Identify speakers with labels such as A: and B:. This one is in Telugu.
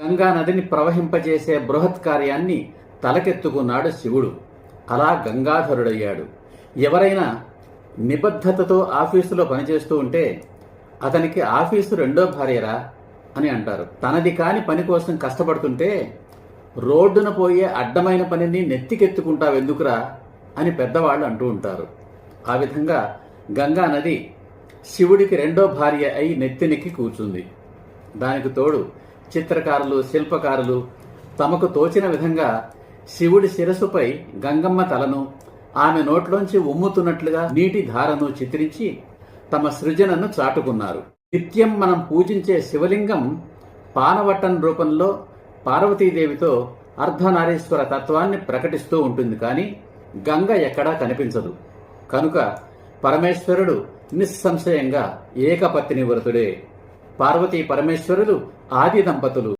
A: గంగా నదిని ప్రవహింపజేసే బృహత్ కార్యాన్ని తలకెత్తుకున్నాడు శివుడు. అలా గంగాధరుడయ్యాడు. ఎవరైనా నిబద్ధతతో ఆఫీసులో పనిచేస్తూ ఉంటే అతనికి ఆఫీసు రెండో భార్యరా అని అంటారు. తనది కాని పని కోసం కష్టపడుతుంటే రోడ్డున పోయే అడ్డమైన పనిని నెత్తికెత్తుకుంటావెందుకురా అని పెద్దవాళ్ళు అంటూ ఉంటారు. ఆ విధంగా గంగా నది శివుడికి రెండో భార్య అయి నెత్తినెక్కి కూర్చుంది. దానికి తోడు చిత్రకారులు శిల్పకారులు తమకు తోచిన విధంగా శివుడి శిరస్సుపై గంగమ్మ తలను ఆమె నోట్లోంచి ఉమ్ముతున్నట్లుగా నీటి ధారను చిత్రించి తమ సృజనను చాటుకున్నారు. నిత్యం మనం పూజించే శివలింగం పానవట్టం రూపంలో పార్వతీదేవితో అర్ధనారీశ్వర తత్వాన్ని ప్రకటిస్తూ ఉంటుంది కానీ గంగ ఎక్కడా కనిపించదు. కనుక పరమేశ్వరుడు నిస్సంశయంగా ఏకపత్ని వ్రతుడే. పార్వతీ పరమేశ్వరులు ఆది దంపతులు.